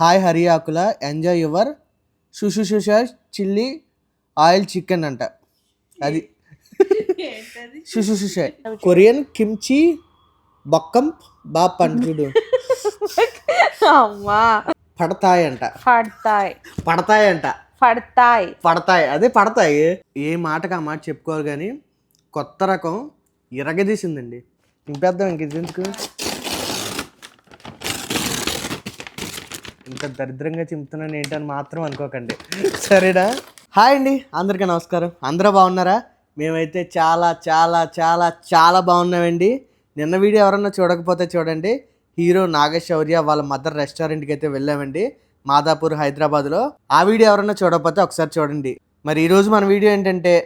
Hi హరియాకుల enjoy your సుషుషుష chilli oil chicken అంట. అది. సుషుషుష కొరియన్ కిమ్చి బక్కం బాప్ అంట చూడు. అమ్మా. పడతాయి అంట. పడతాయి. పడతాయి అంట. పడతాయి. పడతాయి. అదే పడతాయి. ఏ మాటకు ఆ మాట చెప్పుకోవాలి కానీ కొత్త రకం ఇరగదీసిందండి. నింపేద్దాం ఇంక ఎందుకు? ఇంత దరిద్రంగా చింపుతున్నాను ఏంటని మాత్రం అనుకోకండి. సరేనా? హాయ్ అండి అందరికీ నమస్కారం. అందరూ బాగున్నారా? మేమైతే చాలా చాలా చాలా చాలా బాగున్నామండి. నిన్న వీడియో ఎవరన్నా చూడకపోతే చూడండి. హీరో నాగశౌర్య వాళ్ళ మదర్ రెస్టారెంట్కి అయితే వెళ్ళామండి మాదాపూర్ హైదరాబాద్లో. ఆ వీడియో ఎవరన్నా చూడకపోతే ఒకసారి చూడండి. మరి ఈరోజు మన వీడియో ఏంటంటే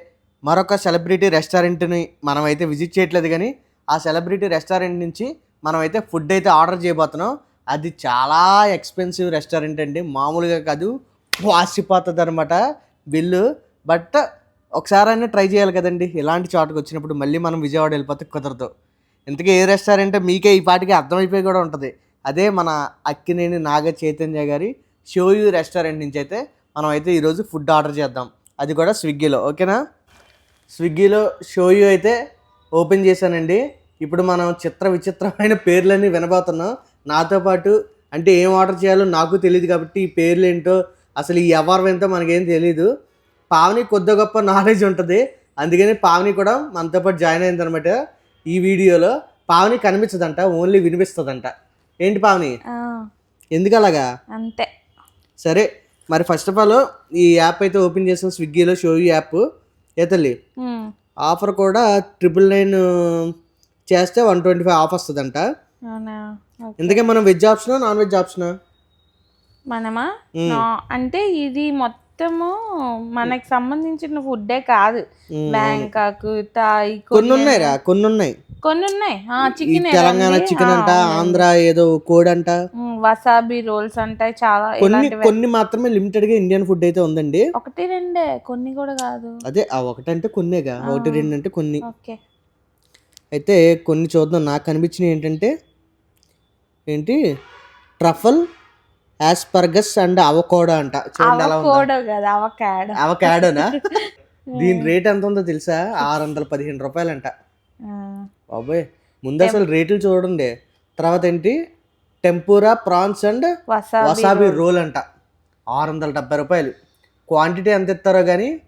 మరొక సెలబ్రిటీ రెస్టారెంట్ని మనమైతే విజిట్ చేయట్లేదు కానీ ఆ సెలబ్రిటీ రెస్టారెంట్ నుంచి మనమైతే ఫుడ్ అయితే ఆర్డర్ చేయబోతున్నాం. అది చాలా ఎక్స్పెన్సివ్ రెస్టారెంట్ అండి. మామూలుగా కాదు వాసిపోతుంది అనమాట బిల్లు. బట్ ఒకసారైనా ట్రై చేయాలి కదండి. ఇలాంటి చోటుకు వచ్చినప్పుడు మళ్ళీ మనం విజయవాడ వెళ్ళిపోతే కుదరదు. ఇంతకీ ఏ రెస్టారెంట్ మీకే ఈ పాటికి అర్థమైపోయి కూడా ఉంటుంది. అదే మన అక్కినేని నాగ చైతన్య గారి షోయూ రెస్టారెంట్ నుంచి అయితే మనం అయితే ఈరోజు ఫుడ్ ఆర్డర్ చేద్దాం. అది కూడా స్విగ్గీలో ఓకేనా? స్విగ్గీలో షోయూ అయితే ఓపెన్ చేశానండి. ఇప్పుడు మనం చిత్ర విచిత్రమైన పేర్లన్నీ వినబోతున్నాం. నాతో పాటు అంటే ఏం ఆర్డర్ చేయాలో నాకు తెలియదు కాబట్టి ఈ పేర్లు ఏంటో అసలు ఈ వ్యవహారం ఏంటో మనకేం తెలియదు పావని కొద్ది గొప్ప నాలెడ్జ్ ఉంటుంది. అందుకని పావని కూడా మనతో పాటు జాయిన్ అయిందనమాట ఈ వీడియోలో. పావని కనిపించదంట ఓన్లీ వినిపిస్తుందంట. ఏంటి పావని? ఎందుకు అలాగా అంతే. సరే మరి ఫస్ట్ ఆఫ్ ఆల్ ఈ యాప్ అయితే ఓపెన్ చేసాం స్విగ్గీలో షో యాప్ ఏ తల్లి? ఉమ్, ఆఫర్ కూడా ట్రిపుల్ నైన్ చేస్తే వన్ ట్వంటీ ఫైవ్ ఆఫ్ వస్తుందంట. అవునా. ఇందుకే మనం వెజ్ ఆప్షనా నాన్ వెజ్ ఆప్షనా? మనమా? అంటే ఇది మొత్తము మనకి సంబంధించిన ఫుడ్డే కాదు. బ్యాంకాక్ థాయ్ కొన్ని ఉన్నాయిరా కొన్ని ఉన్నాయి కొన్ని ఉన్నాయి చికెన్ తెలంగాణ చికెన్ అంట ఆంధ్ర ఏదో కోడ్ అంట వసాబి రోల్స్ అంటే చాలా కొన్ని కొన్ని మాత్రమే లిమిటెడ్గా ఇండియన్ ఫుడ్ అయితే ఉందండి. ఒకటి రెండే కొన్ని కూడా కాదు. అదే ఆ ఒకటంటే కొన్నేగా ఒకటి రెండు అంటే కొన్ని. ఓకే. అయితే కొన్ని చూద్దాం నాకు కనిపించినవి ఏంటంటే ఏంటి? ట్రఫల్ యాస్పర్గస్ అండ్ అవకోడా అంట. చూడండి అవకోడో కదా అవకాడ. అవకాడోనా? దీని రేట్ ఎంత ఉందో తెలుసా? ఆరు వందల పదిహేను రూపాయలంట. బాబోయ్. ముందు అసలు రేట్లు చూడండి. తర్వాత ఏంటి? Tempura prawns and wasabi wasabi roll. అంట. ఆరు వందల డెబ్బై రూపాయలు. క్వాంటిటీ ఎంత ఇస్తారో కానీ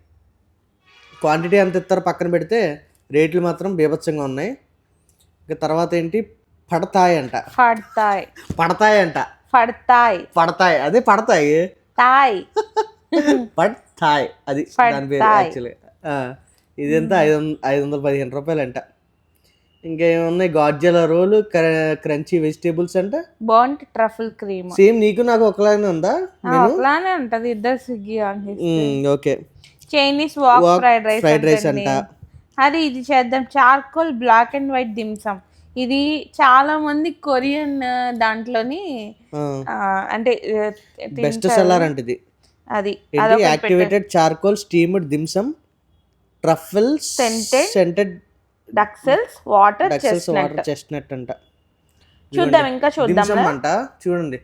క్వాంటిటీ ఎంత ఇస్తారో పక్కన పెడితే రేట్లు మాత్రం బీభత్సంగా ఉన్నాయి. ఇక తర్వాత ఏంటి? పడతాయి అంట పడతాయి. పడతాయి అంట పడతాయి. పడతాయి. అదే పడతాయి? తాయ్. పడతాయి. అది దాని పేరు. యాక్చువల్లీ. ఇది ఎంత ఐదు ఐదు వందల పదిహేను రూపాయలు అంట ఇంకేమున్నాయి? గార్జల రోలు క్రంచీ వెజిటేబుల్స్ అంట? బాగుంది ట్రఫుల్ క్రీమ్. సేమ్ నీకు నాకు ఒకలానే ఉందా? అలానే ఉంటది. ఇద్దరు స్విగ్గీ అని okay. Chinese wok fried rice fried rice అంట. అది ఇది చేద్దాం. Charcoal black and white dim sum ఇది చాలా మంది కొరియన్ దాంట్లోని అంటే బెస్ట్. సెల్లర్ అంటే ఇది అది. Activated charcoal steamed dim sum truffles Scented scented duxelles water water chestnut అంట. చూద్దాం ఇంకా చూద్దాం అంట. చూడండి.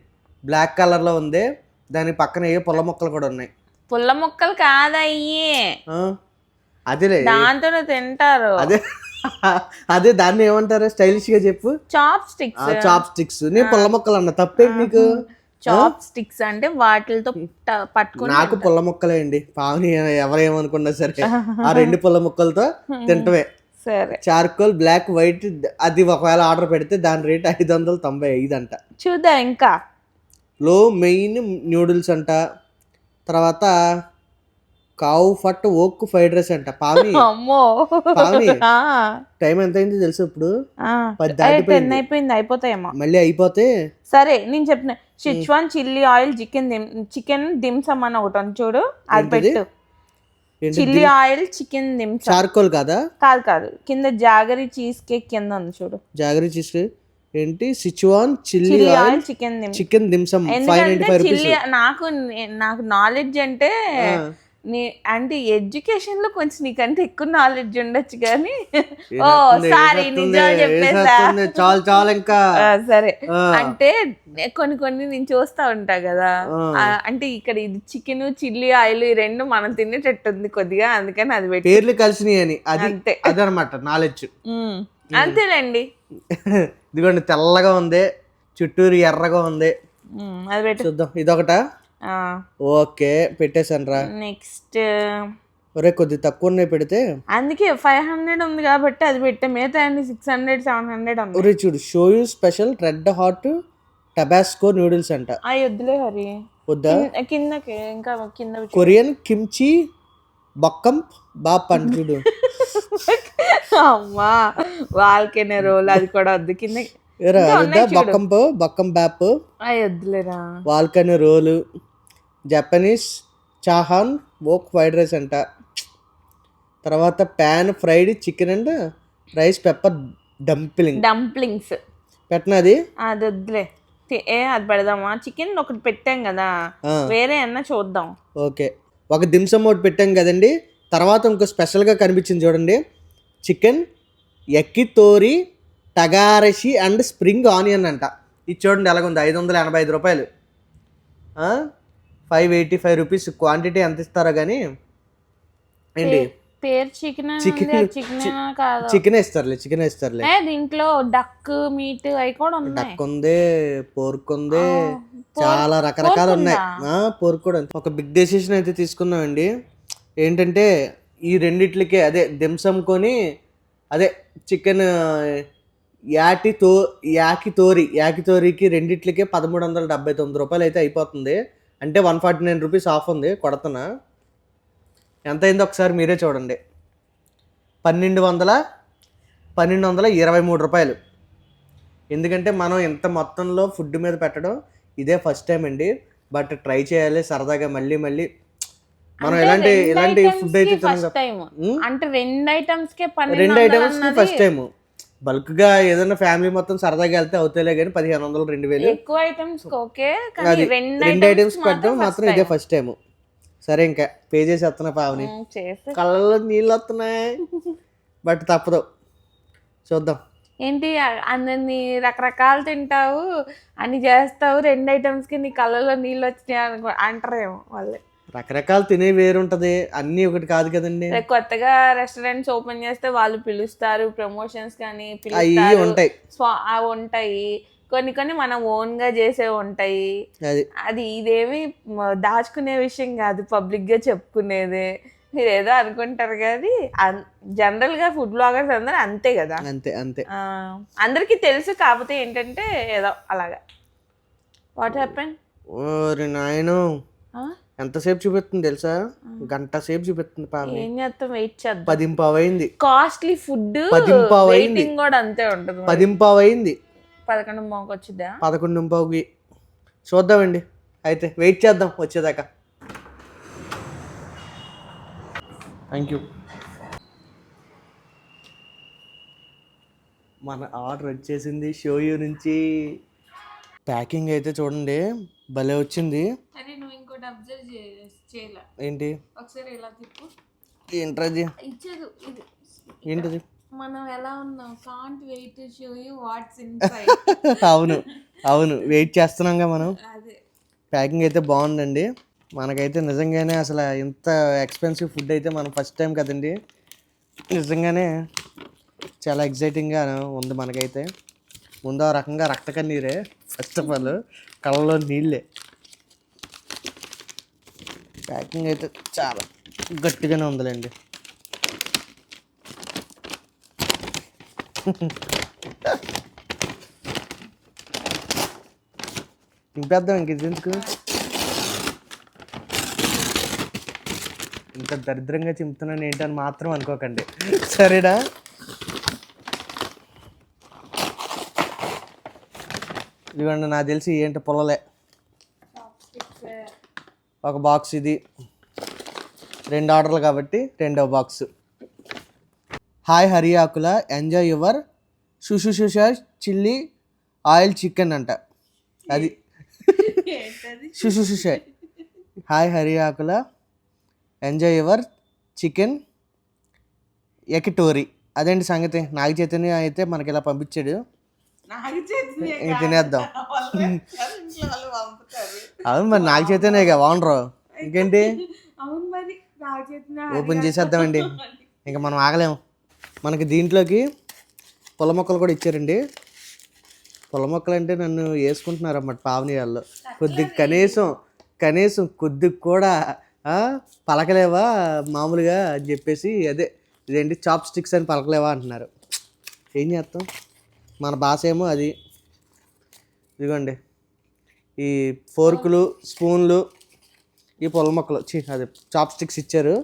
బ్లాక్ కలర్లో ఉంది. దాని పక్కన ఏ పొల మొక్కలు కూడా ఉన్నాయి. పుల్ల ముక్కలు కాదయ్యే. అదేలే. దాంతోనే తింటారు. అదే. అదే దాన్ని ఏమంటారు? స్టైలిష్గా చెప్పు. చాప్ స్టిక్స్ చాప్ స్టిక్స్ నేను పొల్ల మొక్కలు అన్న తప్పేంటి నీకు చాప్ స్టిక్స్ అంటే వాటిలతో ట- పట్టుకొని నాకు పుల్ల మొక్కలే అండి. పావని ఎవరేమనుకున్నా సరే. ఆ రెండు పుల్ల మొక్కలతో తింటమే. సరే. చార్కోల్ బ్లాక్ వైట్ అది ఒకవేళ ఆర్డర్ పెడితే దాని రేట్ ఐదు వందల తొంభై ఐదు అంట చూద్దాం ఇంకా. లో మెయిన్ న్యూడిల్స్ అంట. తర్వాత కావు ఫట్ ఓక్ ఫ్రైడ్ రైస్ అంట. పావని అమ్మో. ఆ, టైం ఎంత అయింది తెలుసు ఇప్పుడు? ఆ. పది. టెన్ అయిపోయింది అయిపోతాయేమో. మళ్ళీ అయిపోతే? సరే నేను చెప్పిన. Sichuan chilli oil chicken chicken dim sum అని ఒకటి ఉంది చూడు అది? పెట్టు. Chilli oil chicken dim sum charcoal కాదా? కాదు కాదు. కింద జాగరి చీజ్ కేక్ కింద ఉంది చూడు. జాగరీ చీజ్ ఏంటి? Sichuan chilli oil chicken dim chicken dim sum five ninety five నాకు నాకు నాలెడ్జ్ అంటే నీ అంటే ఎడ్యుకేషన్లో కొంచెం నీకంటే ఎక్కువ నాలెడ్జ్ ఉండొచ్చు కానీ ఓ సారీ నిజాలు చెప్పేసా. చాలు చాలు ఇంకా. సరే. అంటే కొన్ని కొన్ని నేను చూస్తా ఉంటా కదా. అంటే ఇక్కడ ఇది చికెన్ చిల్లీ ఆయిల్ ఈ రెండు మనం తినేటట్టు ఉంది కొద్దిగా అందుకని అది పెట్టి. పేర్లు కలిసినాయి అని. అది అంతే. అదనమాట నాలెడ్జ్. అంతేలేండి. ఇదిగోండి తెల్లగా ఉంది. చుట్టూరు ఎర్రగా ఉంది. అది పెట్టు. చూద్దాం. ఇదొకట? ఓకే పెట్టేశాను రా నెక్స్ట్. ఒరే కొద్ది తక్కువ ఉన్నాయి పెడితే. అందుకే ఫైవ్ హండ్రెడ్ ఉంది కాబట్టి అది పెట్టే. మిగతా అన్ని సిక్స్ హండ్రెడ్ సెవెన్ హండ్రెడ్ ఉంది ఒరే చూడు shoyu special red hot Tabasco noodles అంట. అవి వద్దులే హరి. వద్దా? కింద- కిందకి ఇంకా కింద. కొరియన్ కిమ్చి బక్కం బాప్ చూడు. అమ్మా వాళ్ళకేనే రోల్ అది కూడా వద్దు. కింద. బక్కంప్ బక్కం బాప్ అవి వద్దులేరా. వాల్కనీ roll. Japanese chahan wok fried rice అంట. తర్వాత pan fried chicken and rice pepper dumpling dumplings పెట్టినది అది? వద్దులే. ఏ అది పెడదామా? చికెన్ ఒకటి పెట్టాం కదా. వేరే అన్నా చూద్దాం. ఓకే. ఒక దింసం ఒకటి పెట్టాం కదండి. తర్వాత ఇంకో స్పెషల్గా కనిపించింది చూడండి. చికెన్ ఎక్కితోరి టగారషి అండ్ స్ప్రింగ్ ఆనియన్ అంట. ఇది చూడండి ఎలాగుంది? ఐదు వందల ఎనభై ఐదు రూపాయలు. Five eighty five rupees quantity ఎంత ఇస్తారో కానీ ఏంటి? పేరు చికెన్ చికెన్ చికెన్ ఇస్తారులే చికెన్ ఇస్తారులే. దీంట్లో డక్ మీట్ అవి కూడా ఉన్నాయి. డక్ ఉంది పోర్క్ ఉంది చాలా రకరకాలు ఉన్నాయి. పోర్క్ కూడా. ఒక బిగ్ డెసిషన్ అయితే తీసుకున్నామండి. ఏంటంటే ఈ రెండిట్లకే అదే దింసం కొని అదే చికెన్ యాటి తో యాకి తోరి యాకి తోరికి రెండిట్లకే పదమూడు వందల డెబ్బై తొమ్మిది రూపాయలు అయితే అయిపోతుంది. అంటే one forty nine rupees off ఉంది కొడతనా ఎంత అయిందో ఒకసారి మీరే చూడండి. పన్నెండు వందల పన్నెండు వందల ఇరవై మూడు రూపాయలు. ఎందుకంటే మనం ఇంత మొత్తంలో ఫుడ్ మీద పెట్టడం ఇదే ఫస్ట్ టైం అండి. బట్ ట్రై చేయాలి సరదాగా మళ్ళీ మళ్ళీ. మనం ఇలాంటి items ఫుడ్ అయితే? అంటే రెండు ఐటమ్స్ రెండు ఐటమ్స్ ఫస్ట్ టైం బల్క్గా ఏదైనా ఫ్యామిలీ మొత్తం సరదాగా వెళ్తే అవుతాయిలే కానీ పదిహేను వందలు రెండు వేలు ఎక్కువ ఐటమ్స్ ఓకే కానీ రెండు ఐటమ్స్ పెట్టడం మాత్రం ఇదే ఫస్ట్ టైం సరే ఇంకా పే చేసి వస్తున్నా పావని చేస్తే. కళ్ళల్లో నీళ్ళు వస్తున్నాయి. బట్ తప్పదు. చూద్దాం. ఏంటి అన్నీ రకరకాలు తింటావు అన్ని చేస్తావు రెండు ఐటమ్స్కి నీ కళ్ళలో నీళ్ళు వచ్చినాయి అనుకో అంటారేమో వాళ్ళే రకరకాలు తినే వేరుంటది. అన్నీ ఒకటి కాదు కదండి. కొత్తగా రెస్టారెంట్స్ ఓపెన్ చేస్తే వాళ్ళు పిలుస్తారు ప్రమోషన్స్ కానీ అవి ఉంటాయి. అవి ఉంటాయి. కొన్ని కొన్ని మనం ఓన్గా చేసే ఉంటాయి. అది. ఇదేమి దాచుకునే విషయం కాదు పబ్లిక్గా చెప్పుకునేదే. మీరు ఏదో అనుకుంటారు కానీ జనరల్గా ఫుడ్ బ్లాగర్స్ అందరూ అంతే కదా. అంతే అంతే. అందరికీ తెలుసు కాకపోతే ఏంటంటే ఏదో అలాగా. వాట్ హ్యాపెన్ ఓరి నాయను. ఎంతసేపు చూపిస్తుంది తెలుసా? గంట సేపు చూపిస్తుంది పాప ఏం చేస్తాం? వెయిట్ చేద్దాం. పదింపావు అయింది కాస్ట్లీ ఫుడ్ పదింపావు అయింది. కూడా అంతే ఉంటుంది. పదింపావు అయింది పదకొండు మొక్క వచ్చిద్దా? పదకొండు పావుకి చూద్దామండి. అయితే వెయిట్ చేద్దాం వచ్చేదాకా. థ్యాంక్ యూ మన ఆర్డర్ వచ్చేసింది షోయూ నుంచి. ప్యాకింగ్ అయితే చూడండి. భలే వచ్చింది. ఇంకోటి అబ్జర్వ్ చేయలే? ఏంటి? ఒకసారి ఇలా తిప్పు ఏంటది ఇచ్చేది ఇది. ఏంటది? మనం ఎలా ఉన్నాం? Can't wait show you what's in అవును అవును. వెయిట్ చేస్తున్నాంగా మనం. అదే. ప్యాకింగ్ అయితే బాగుందండి. మనకైతే నిజంగానే అసలు ఇంత ఎక్స్పెన్సివ్ ఫుడ్ అయితే మనం ఫస్ట్ టైం కదండి. నిజంగానే చాలా ఎగ్జైటింగ్గా ఉంది మనకైతే. ముందు ఆ రకంగా రక్త కన్నీరే ఫస్ట్ ఆఫ్ ఆల్ కళ్ళలో నీళ్ళే. ప్యాకింగ్ అయితే చాలా గట్టిగానే ఉందిలేండి. ఇంపేద్దాం ఇంక ఇది ఎందుకు? ఇంత దరిద్రంగా చింపుతున్నాను ఏంటని మాత్రం అనుకోకండి. సరేనా? ఇదిగోండి నాకు తెలిసి ఏంటి పొలలే ఒక బాక్స్ ఇది. రెండు ఆర్డర్లు కాబట్టి రెండో బాక్స్ హాయ్ హరియాకుల. ఎంజాయ్ యువర్ సుష చిల్లీ ఆయిల్ చికెన్ అంట. అది. సుష హాయ్ హరియాకుల. ఎంజాయ్ యువర్ చికెన్ ఎకిటోరి అదేంటి సంగతి? నాగ చైతన్య అయితే మనకి ఇలా పంపించాడు. తినేద్దాం అవును మరి నాగ చైతన్యగా బాగుండ్రు ఇంకేంటి? అవును మరి నాకు చేసిన ఓపెన్ చేసేద్దామండి. ఇంకా మనం ఆగలేము. మనకి దీంట్లోకి పొల మొక్కలు కూడా ఇచ్చారండి. పొల మొక్కలు అంటే నన్ను వేసుకుంటున్నారు అన్నమాట పావనీయాల్లో కొద్ది కనీసం కనీసం కొద్ది కూడా పలకలేవా మామూలుగా అని చెప్పేసి అదే ఇదేంటి చాప్ స్టిక్స్ అని పలకలేవా అంటున్నారు. ఏం చేస్తాం? మన భాష ఏమో అది. ఇదిగోండి. ఈ ఫోర్కులు స్పూన్లు ఈ పొల మొక్కలు ఛీ, అదే చాప్ స్టిక్స్ ఇచ్చారు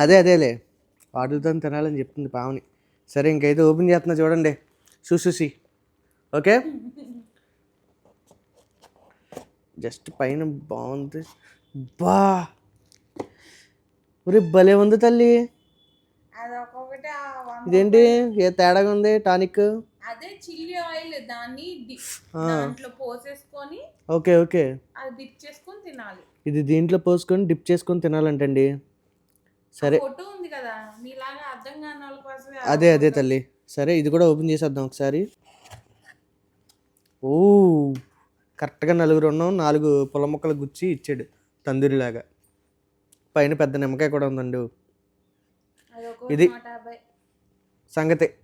అదే అదేలే. వాటితో తినాలని చెప్తుంది పావని. సరే ఇంకైతే ఓపెన్ చేస్తున్నా చూడండి. చూసి ఓకే? జస్ట్ పైన బాగుంది. బా! ఒరే భలే ఉంది తల్లి అది ఒక్కొక్కటి ఆ వంద- ఇదేంటి? ఏ తేడాగా ఉంది? టానిక్? అదే చిల్లీ ఆయిల్. దాన్ని డి- దాంట్లో పోసేసుకొని ఓకే ఓకే. అది డిప్ చేసుకొని తినాలి. ఇది దీంట్లో పోసుకొని డిప్ చేసుకొని తినాలంటండి. సరే. ఫోటో ఉంది కదా నీలాగా అర్థం కాని వాళ్ళ కోసమే అదే అదే తల్లి. సరే ఇది కూడా ఓపెన్ చేసేద్దాం ఒకసారి. ఓ కరెక్ట్గా నలుగురు ఉన్నాం. నాలుగు పొల మొక్కలు గుచ్చి ఇచ్చాడు తందూరిలాగా. పైన పెద్ద నిమ్మకాయ కూడా ఉందండి. అది ఒక ఇది- నూట యాభై. సంగతి.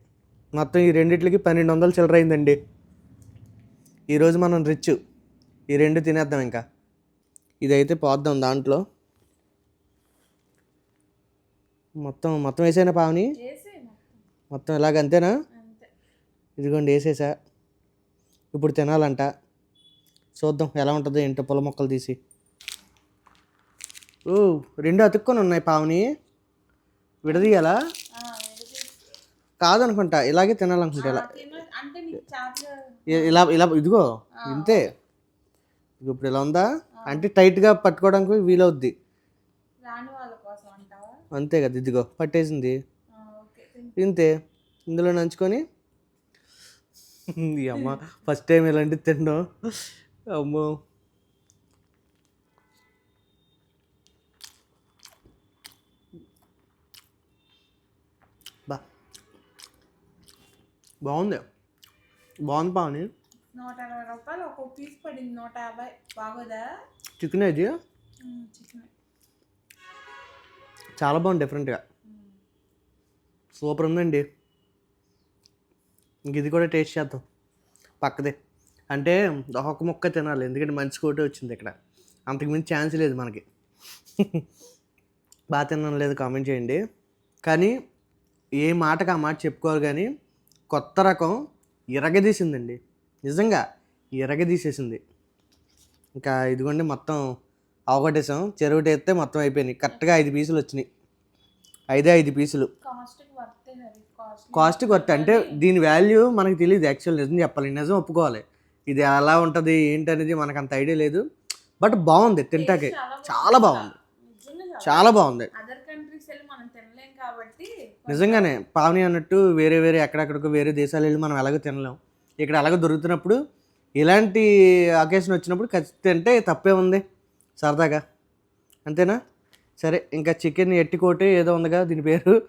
మొత్తం ఈ రెండిట్లకి పన్నెండు వందలు చిల్లర అయిందండి ఈరోజు మనం రిచ్. ఈ రెండు తినేద్దాం ఇంకా. ఇదైతే పోద్దాం దాంట్లో. మొత్తం మొత్తం వేసేనా పావని? మొత్తం. మొత్తం ఇలాగ అంతేనా? అంతే. ఇదిగోండి వేసేసా. ఇప్పుడు తినాలంట. చూద్దాం ఎలా ఉంటుందో ఏంటో పొల మొక్కలు తీసి. ఓ రెండు అతుక్కొని ఉన్నాయి పావుని. విడదీయాలా? కాదనుకుంటా ఇలాగే తినాలనుకుంటా ఇలా. ఇలా ఇలా ఇదిగో ఇంతే. ఇప్పుడు ఇలా ఉందా? అంటే టైట్గా పట్టుకోవడానికి వీలవుద్ది. అంతే కదా ఇదిగో పట్టేసింది. ఇంతే. ఇందులో నంచుకొని. అమ్మ ఫస్ట్ టైం ఇలాంటివి తిన్నాం అమ్మో. బాగుంది. బాగుంది పావని. నూట అరవై రూపాయలు ఒక్కొక్క పీస్ పడింది నూట యాభై. బాగోదా? చికెన్ ఇది? చికెన్. చాలా బాగుంది డిఫరెంట్గా సూపర్ ఉందండి. ఇంక ఇది కూడా టేస్ట్ చేద్దాం. పక్కదే. అంటే ఒక్కొక్క ముక్క తినాలి ఎందుకంటే మంచి కోటే వచ్చింది ఇక్కడ. అంతకుమించి ఛాన్స్ లేదు మనకి. బాగా తినడం లేదు కామెంట్ చేయండి. కానీ ఏ మాటకు ఆ మాట చెప్పుకోవాలి కానీ కొత్త రకం ఇరగదీసిందండి. నిజంగా ఇరగదీసేసింది. ఇంకా ఇదిగోండి మొత్తం అవగొట్టేసాం చెరువుటి ఎత్తే మొత్తం అయిపోయినాయి. కరెక్ట్గా ఐదు పీసులు వచ్చినాయి. ఐదే ఐదు పీసులు. కాస్ట్కి వర్తే అంటే దీని వాల్యూ మనకు తెలియదు యాక్చువల్ నిజం చెప్పాలి. నిజం ఒప్పుకోవాలి. ఇది ఎలా ఉంటుంది? ఏంటనేది మనకు అంత ఐడియా లేదు. బట్ బాగుంది తింటాకే. చాలా బాగుంది. చాలా బాగుంది అదర్ కంట్రీస్ వెళ్ళి మనం తినలేం కాబట్టి నిజంగానే పావని అన్నట్టు వేరే వేరే ఎక్కడెక్కడికో వేరే దేశాలు వెళ్ళి మనం ఎలాగో తినలేం. ఇక్కడ అలాగ దొరుకుతున్నప్పుడు ఇలాంటి అకేషన్ వచ్చినప్పుడు ఖచ్చితంగా అంటే తప్పే ఉంది. సరదాగా. అంతేనా? సరే ఇంకా చికెన్ ఎట్టికోటి ఏదో ఉందిగా దీని పేరు.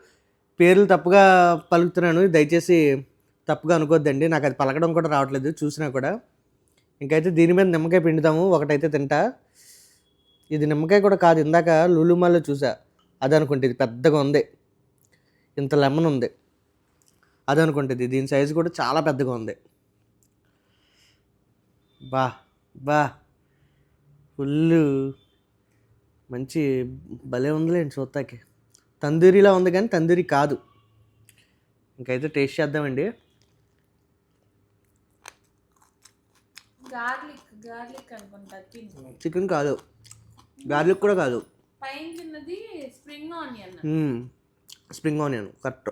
పేర్లు తప్పుగా పలుకుతున్నాను. దయచేసి తప్పుగా అనుకోద్దండి. నాకు అది పలకడం కూడా రావట్లేదు చూసినా కూడా. ఇంకైతే దీని మీద నిమ్మకాయ పిండుతాము ఒకటైతే తింటా. ఇది నిమ్మకాయ కూడా కాదు ఇందాక లూలుమాల్లో చూసా. అది అనుకుంటే ఇది పెద్దగా ఉంది. ఇంత లెమన్ ఉంది. అది అనుకుంటుంది. దీని సైజు కూడా చాలా పెద్దగా ఉంది. బా బా. ఫుల్ మంచి భలే ఉందిలేండి చూస్తాకి తందూరిలా ఉంది కానీ తందూరి కాదు. ఇంకైతే టేస్ట్ చేద్దామండి. గార్లిక్ గార్లిక్ అనుకుంటా తిని చికెన్ కాదు. గార్లిక్ కూడా కాదు. పైన spring onion. Spring onion correct.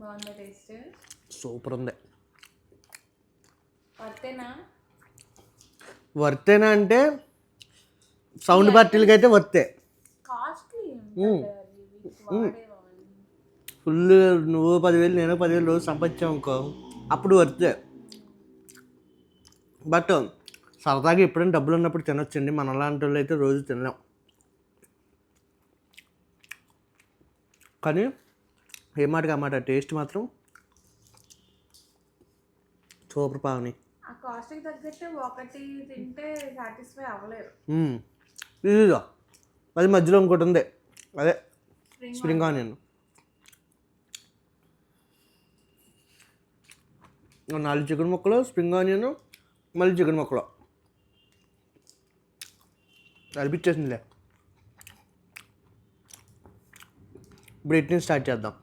బాగుందా టేస్ట్? సూపర్ ఉంది. వర్తేనా? వర్తేనా అంటే సౌండ్ పార్టీలకి అయితే వర్తే. ఫుల్ నువ్వు పదివేలు నేను పదివేలు రోజు సంపాదించావు అనుకో అప్పుడు వర్తే. బట్ సరదాగా ఎప్పుడైనా డబ్బులు ఉన్నప్పుడు తినొచ్చండి. మన లాంటి వాళ్ళు అయితే రోజు తినలేం. కానీ ఏ మాట? టేస్ట్ మాత్రం సూపర్ పావని. ఇదిగో అది మధ్యలో ఇంకోటి ఉంది. అదే స్ప్రింగ్ ఆనియన్. నాలుగు చికెన్ ముక్కలు స్ప్రింగ్ ఆనియన్ మళ్ళీ చికెన్ ముక్కలు. అనిపించేసిందిలే ఇప్పుడు ఇట్ని స్టార్ట్ చేద్దాం.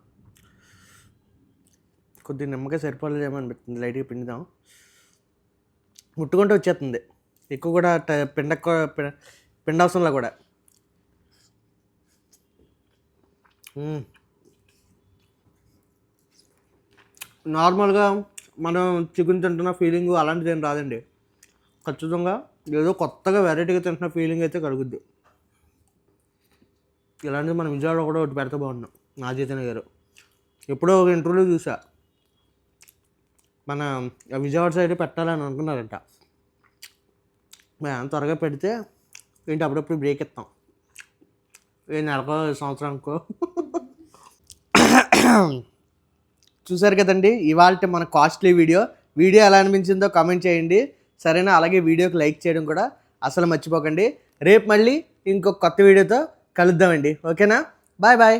కొద్దిగా నిమ్మకాయ సరిపోలేదేమో అనిపిస్తుంది లైట్గా పిండుదాం. ముట్టుకుంటూ వచ్చేస్తుంది. ఎక్కువ కూడా పిండ పిండవసరంలో కూడా. నార్మల్గా మనం చికెన్ తింటున్న ఫీలింగ్ అలాంటిది ఏం రాదండి. ఖచ్చితంగా ఏదో కొత్తగా వెరైటీగా తింటున్న ఫీలింగ్ అయితే కలుగుద్ది. ఇలాంటిది మనం విజయవాడ కూడా ఒకటి పెడతా బాగున్నాం నా చైతన్య గారు. ఎప్పుడో ఒక ఇంటర్వ్యూ చూసా. మన విజయవాడ సైడ్ పెట్టాలని అనుకున్నారంట. మేము త్వరగా పెడితే ఏంటి అప్పుడప్పుడు బ్రేక్ ఇస్తాం. ఏ నెలకో సంవత్సరానికో. చూసారు కదండి? ఇవాళ మన కాస్ట్లీ వీడియో. వీడియో ఎలా అనిపించిందో కామెంట్ చేయండి. సరేనా? అలాగే వీడియోకి లైక్ చేయడం కూడా అసలు మర్చిపోకండి. రేపు మళ్ళీ ఇంకొక కొత్త వీడియోతో కలుద్దామండి. ఓకేనా? Bye bye.